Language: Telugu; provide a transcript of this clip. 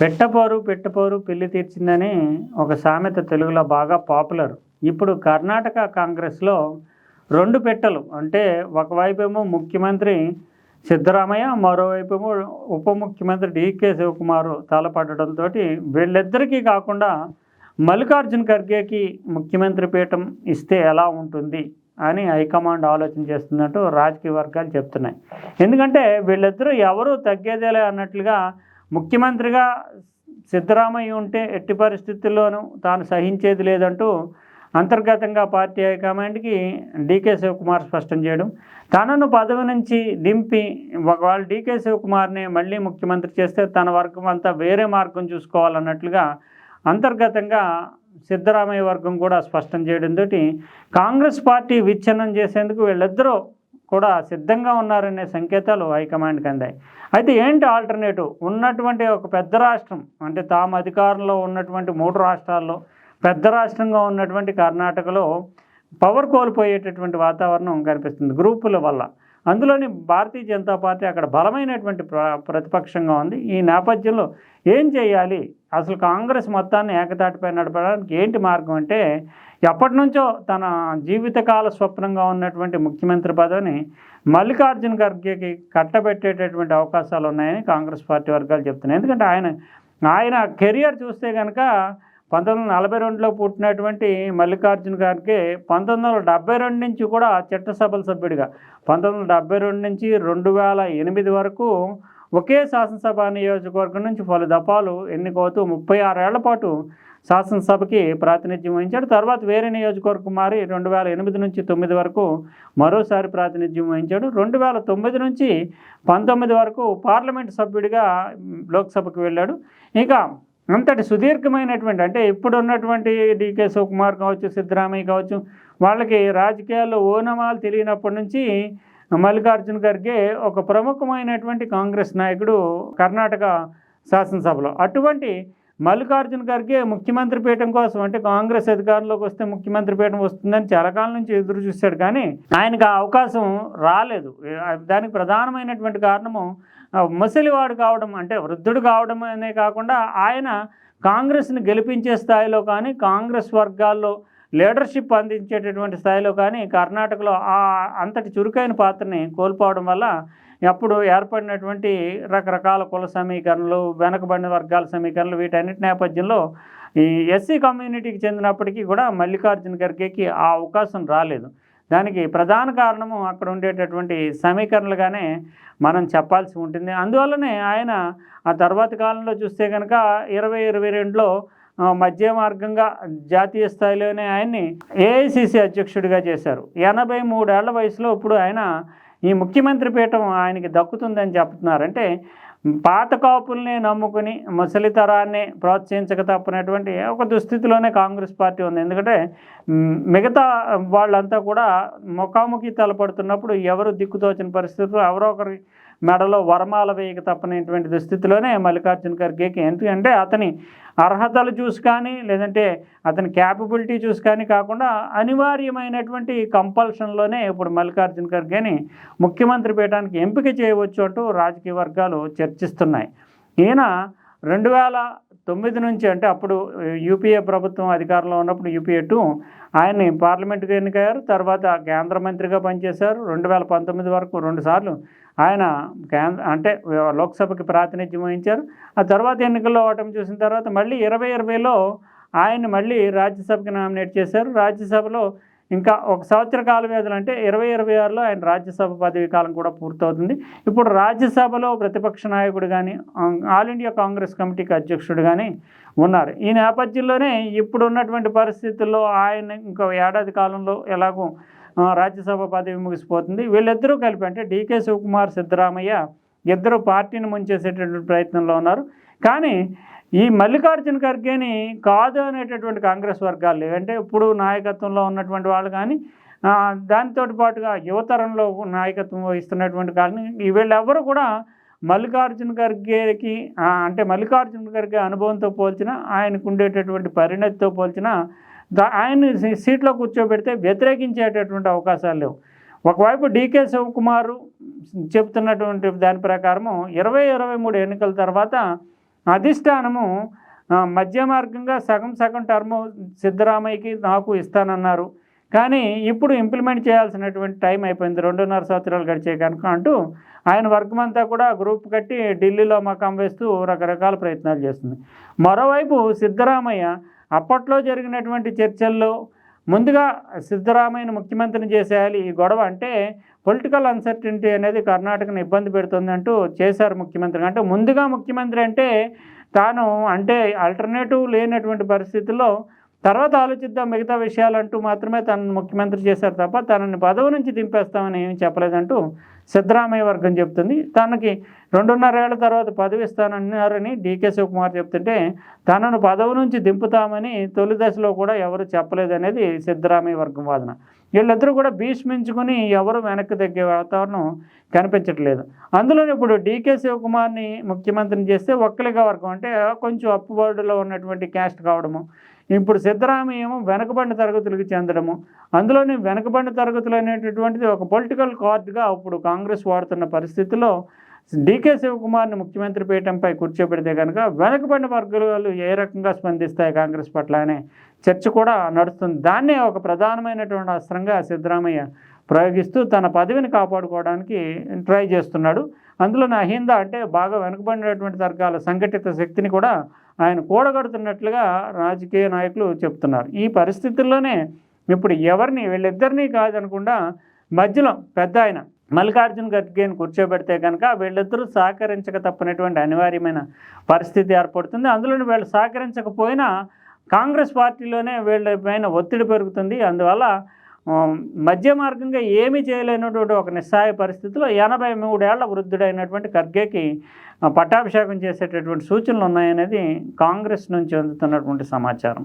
పెట్టపోరు పెట్టపోరు పెళ్ళి తీర్చిందని ఒక సామెత తెలుగులో బాగా పాపులర్. ఇప్పుడు కర్ణాటక కాంగ్రెస్లో రెండు పెట్టలు. అంటే ఒకవైపేమో ముఖ్యమంత్రి సిద్ధరామయ్య మరోవైపేమో ఉప ముఖ్యమంత్రి డికే శివకుమార్ తలపడడంతో వీళ్ళిద్దరికీ కాకుండా మల్లికార్జున్ ఖర్గేకి ముఖ్యమంత్రి పీఠం ఇస్తే ఎలా ఉంటుంది అని హైకమాండ్ ఆలోచన చేస్తున్నట్టు రాజకీయ వర్గాలు చెప్తున్నాయి. ఎందుకంటే వీళ్ళిద్దరూ ఎవరు తగ్గేదేలే అన్నట్లుగా ముఖ్యమంత్రిగా సిద్ధరామయ్య ఉంటే ఎట్టి పరిస్థితుల్లోనూ తాను సహించేది లేదంటూ అంతర్గతంగా పార్టీ హైకమాండ్కి డీకే శివకుమార్ స్పష్టం చేయడం. తనను పదవి నుంచి దింపి ఒకవేళ డీకే శివకుమార్ని మళ్ళీ ముఖ్యమంత్రి చేస్తే తన వర్గం అంతా వేరే మార్గం చూసుకోవాలన్నట్లుగా అంతర్గతంగా సిద్ధరామయ్య వర్గం కూడా స్పష్టం చేయడంతో కాంగ్రెస్ పార్టీ విచ్ఛిన్నం చేసేందుకు వీళ్ళిద్దరూ కూడా సిద్ధంగా ఉన్నారనే సంకేతాలు హైకమాండ్కి అందాయి. అయితే ఏంటి ఆల్టర్నేటివ్? ఉన్నటువంటి ఒక పెద్ద రాష్ట్రం అంటే తాము అధికారంలో ఉన్నటువంటి మూడు రాష్ట్రాల్లో పెద్ద రాష్ట్రంగా ఉన్నటువంటి కర్ణాటకలో పవర్ కోల్పోయేటటువంటి వాతావరణం కనిపిస్తుంది గ్రూపుల వల్ల. అందులోని భారతీయ జనతా పార్టీ అక్కడ బలమైనటువంటి ప్ర ప్రతిపక్షంగా ఉంది. ఈ నేపథ్యంలో ఏం చేయాలి? అసలు కాంగ్రెస్ మొత్తాన్ని ఏకతాటిపై నడపడానికి ఏంటి మార్గం అంటే ఎప్పటి నుంచో తన జీవితకాల స్వప్నంగా ఉన్నటువంటి ముఖ్యమంత్రి పదవిని మల్లికార్జున ఖర్గేకి కట్టబెట్టేటటువంటి అవకాశాలు ఉన్నాయని కాంగ్రెస్ పార్టీ వర్గాలు చెప్తున్నాయి. ఎందుకంటే ఆయన ఆయన కెరియర్ చూస్తే కనుక పంతొమ్మిది వందల నలభై రెండులో పుట్టినటువంటి మల్లికార్జున గారికి పంతొమ్మిది వందల డెబ్బై రెండు నుంచి కూడా చట్టసభల సభ్యుడిగా. పంతొమ్మిది వందల డెబ్బై రెండు నుంచి రెండు వేల ఎనిమిది వరకు ఒకే శాసనసభ నియోజకవర్గం నుంచి పలు దఫాలు ఎన్నికవుతూ ముప్పై ఆరేళ్ళ పాటు శాసనసభకి ప్రాతినిధ్యం వహించాడు. తర్వాత వేరే నియోజకవర్గం మారి రెండు వేల ఎనిమిది నుంచి తొమ్మిది వరకు మరోసారి ప్రాతినిధ్యం వహించాడు. రెండు వేల తొమ్మిది నుంచి పంతొమ్మిది వరకు పార్లమెంట్ సభ్యుడిగా లోక్సభకు వెళ్ళాడు. ఇంకా అంతటి సుదీర్ఘమైనటువంటి అంటే ఇప్పుడు ఉన్నటువంటి డికే శివకుమార్ కావచ్చు సిద్ధరామయ్య కావచ్చు వాళ్ళకి రాజకీయాల్లో ఓనమాలు తెలియనప్పటి నుంచి మల్లికార్జున ఖర్గే ఒక ప్రముఖమైనటువంటి కాంగ్రెస్ నాయకుడు కర్ణాటక శాసనసభలో. అటువంటి మల్లికార్జున ఖర్గే ముఖ్యమంత్రి పీఠం కోసం అంటే కాంగ్రెస్ అధికారంలోకి వస్తే ముఖ్యమంత్రి పీఠం వస్తుందని చాలా కాలం నుంచి ఎదురు చూశాడు. కానీ ఆయనకు ఆ అవకాశం రాలేదు. దానికి ప్రధానమైనటువంటి కారణము ముసలివాడు కావడం అంటే వృద్ధుడు కావడం అనే కాకుండా ఆయన కాంగ్రెస్ని గెలిపించే స్థాయిలో కానీ కాంగ్రెస్ వర్గాల్లో లీడర్షిప్ అందించేటటువంటి స్థాయిలో కానీ కర్ణాటకలో ఆ అంతటి చురుకైన పాత్రని కోల్పోవడం వల్ల అప్పుడు ఏర్పడినటువంటి రకరకాల కుల సమీకరణలు వెనకబడిన వర్గాల సమీకరణలు వీటన్నిటి నేపథ్యంలో ఈ ఎస్సీ కమ్యూనిటీకి చెందినప్పటికీ కూడా మల్లికార్జున ఖర్గేకి ఆ అవకాశం రాలేదు. దానికి ప్రధాన కారణము అక్కడ ఉండేటటువంటి సమీకరణలుగానే మనం చెప్పాల్సి ఉంటుంది. అందువల్లనే ఆయన ఆ తర్వాతి కాలంలో చూస్తే కనుక ఇరవై ఇరవై రెండులో మధ్య మార్గంగా జాతీయ స్థాయిలోనే ఆయన్ని ఏఐసిసి అధ్యక్షుడిగా చేశారు. ఎనభై మూడేళ్ళ వయసులో ఇప్పుడు ఆయన ఈ ముఖ్యమంత్రి పీఠం ఆయనకి దక్కుతుందని చెప్తున్నారు అంటే పాత కాపుల్ని నమ్ముకుని ముసలి తరాన్ని ప్రోత్సహించక తప్పనటువంటి ఒక దుస్థితిలోనే కాంగ్రెస్ పార్టీ ఉంది. ఎందుకంటే మిగతా వాళ్ళంతా కూడా ముఖాముఖి తలపడుతున్నప్పుడు ఎవరు దిక్కుతోచిన పరిస్థితుల్లో ఎవరో ఒకరి మెడలో వరమాల వేయక తప్పనటువంటి దుస్థితిలోనే మల్లికార్జున ఖర్గేకి ఎందుకంటే అతని అర్హతలు చూసి కానీ లేదంటే అతని క్యాపబిలిటీ చూసి కానీ కాకుండా అనివార్యమైనటువంటి కంపల్షన్లోనే ఇప్పుడు మల్లికార్జున ఖర్గేని ముఖ్యమంత్రి పీఠానికి ఎంపిక చేయవచ్చు అంటూ రాజకీయ వర్గాలు చర్చిస్తున్నాయి. ఈయన రెండు వేల తొమ్మిది నుంచి అంటే అప్పుడు యూపీఏ ప్రభుత్వం అధికారంలో ఉన్నప్పుడు యూపీఏ టూ ఆయన్ని పార్లమెంటుకు ఎన్నికయ్యారు. తర్వాత కేంద్ర మంత్రిగా పనిచేశారు. రెండు వేల పంతొమ్మిది వరకు రెండుసార్లు ఆయన కేంద్ర అంటే లోక్సభకి ప్రాతినిధ్యం వహించారు. ఆ తర్వాత ఎన్నికల్లో ఓటమి చూసిన తర్వాత మళ్ళీ ఇరవై ఇరవైలో ఆయన్ని మళ్ళీ రాజ్యసభకి నామినేట్ చేశారు. రాజ్యసభలో ఇంకా ఒక సంవత్సర కాల వ్యవధిలో అంటే ఇరవై ఇరవై ఆరులో ఆయన రాజ్యసభ పదవి కాలం కూడా పూర్తవుతుంది. ఇప్పుడు రాజ్యసభలో ప్రతిపక్ష నాయకుడు కానీ ఆల్ ఇండియా కాంగ్రెస్ కమిటీకి అధ్యక్షుడు కానీ ఉన్నారు. ఈ నేపథ్యంలోనే ఇప్పుడు ఉన్నటువంటి పరిస్థితుల్లో ఆయన ఇంకో ఏడాది కాలంలో ఎలాగో రాజ్యసభ పదవి ముగిసిపోతుంది. వీళ్ళిద్దరూ కలిపి అంటే డీకే శివకుమార్ సిద్ధరామయ్య ఇద్దరు పార్టీని ముంచేసేటటువంటి ప్రయత్నంలో ఉన్నారు. కానీ ఈ మల్లికార్జున ఖర్గేని కాదు అనేటటువంటి కాంగ్రెస్ వర్గాలు అంటే ఇప్పుడు నాయకత్వంలో ఉన్నటువంటి వాళ్ళు కానీ ఆ, దానితో పాటుగా యువతరంలో నాయకత్వం వహిస్తున్నటువంటి కానీ వీళ్ళెవ్వరూ కూడా మల్లికార్జున ఖర్గేకి అంటే మల్లికార్జున ఖర్గే అనుభవంతో పోల్చిన ఆయనకు ఉండేటటువంటి పరిణతితో పోల్చిన దా- ఆయన్ని సీట్లో కూర్చోబెడితే వ్యతిరేకించేటటువంటి అవకాశాలు లేవు. ఒకవైపు డీకే శివకుమారు చెప్తున్నటువంటి దాని ప్రకారము ఇరవై ఇరవై మూడు ఎన్నికల తర్వాత అధిష్టానము మధ్య మార్గంగా సగం సగం టర్మ్ సిద్ధరామయ్యకి నాకు ఇస్తానన్నారు. కానీ ఇప్పుడు ఇంప్లిమెంట్ చేయాల్సినటువంటి టైం అయిపోయింది. రెండున్నర సంవత్సరాలు గడిచే కనుక అంటూ ఆయన వర్గం అంతా కూడా గ్రూప్ కట్టి ఢిల్లీలో మకాం వేస్తూ రకరకాల ప్రయత్నాలు చేస్తుంది. మరోవైపు సిద్ధరామయ్య అప్పట్లో జరిగినటువంటి చర్చల్లో ముందుగా సిద్ధరామయ్యను ముఖ్యమంత్రిని చేసేయాలి ఈ గొడవ అంటే పొలిటికల్ అన్సర్టనిటీ అనేది కర్ణాటకను ఇబ్బంది పెడుతుంది అంటూ చేశారు ముఖ్యమంత్రి అంటే ముందుగా ముఖ్యమంత్రి అంటే తాను అంటే ఆల్టర్నేటివ్ లేనటువంటి పరిస్థితుల్లో తర్వాత ఆలోచిద్దాం మిగతా విషయాలంటూ మాత్రమే తనను ముఖ్యమంత్రి చేశారు తప్ప తనని పదవి నుంచి దింపేస్తామని ఏమీ చెప్పలేదంటూ సిద్ధరామయ్య వర్గం చెప్తుంది తనకి రెండున్నరేళ్ళ తర్వాత పదవి ఇస్తానన్నారని డీకే శివకుమార్ చెప్తుంటే తనను పదవి నుంచి దింపుతామని తొలి దశలో కూడా ఎవరు చెప్పలేదనేది సిద్ధరామయ్య వర్గం వాదన. వీళ్ళిద్దరూ కూడా భీష్మించుకుని ఎవరు వెనక్కి తగ్గే వాతావరణం కనిపించట్లేదు. అందులో ఇప్పుడు డీకే శివకుమార్ని ముఖ్యమంత్రిని చేస్తే ఒక్కలిగా వర్గం అంటే కొంచెం అప్పుబడులో ఉన్నటువంటి క్యాస్ట్ కావడము ఇప్పుడు సిద్ధరామయ్య ఏమో వెనకబడిన తరగతులకు చెందడము. అందులోని వెనకబడిన తరగతులు అనేటటువంటిది ఒక పొలిటికల్ కార్డుగా ఇప్పుడు కాంగ్రెస్ వాడుతున్న పరిస్థితిలో డీకే శివకుమార్ని ముఖ్యమంత్రి పీఠంపై కూర్చోబెడితే కనుక వెనకబడిన వర్గాలు ఏ రకంగా స్పందిస్తాయి కాంగ్రెస్ పట్ల అనే చర్చ కూడా నడుస్తుంది. దాన్నే ఒక ప్రధానమైనటువంటి అస్త్రంగా సిద్ధరామయ్య ప్రయోగిస్తూ తన పదవిని కాపాడుకోవడానికి ట్రై చేస్తున్నాడు. అందులో నా అంటే బాగా వెనుకబడినటువంటి వర్గాల సంఘటిత శక్తిని కూడా ఆయన కూడగడుతున్నట్లుగా రాజకీయ నాయకులు చెప్తున్నారు. ఈ పరిస్థితుల్లోనే ఇప్పుడు ఎవరిని వీళ్ళిద్దరినీ కాదనకుండా మధ్యలో పెద్ద ఆయన మల్లికార్జున్ ఖర్గేని కూర్చోబెడితే కనుక వీళ్ళిద్దరూ సహకరించక తప్పనటువంటి అనివార్యమైన పరిస్థితి ఏర్పడుతుంది. అందులోనే వీళ్ళు సహకరించకపోయినా కాంగ్రెస్ పార్టీలోనే వీళ్ళ పైన ఒత్తిడి పెరుగుతుంది. అందువల్ల మధ్య మార్గంగా ఏమీ చేయలేనటువంటి ఒక నిస్సహాయ పరిస్థితిలో ఎనభై మూడేళ్ళ వృద్ధుడైనటువంటి ఖర్గేకి పట్టాభిషేకం చేసేటటువంటి సూచనలు ఉన్నాయనేది కాంగ్రెస్ నుంచి అందుతున్నటువంటి సమాచారం.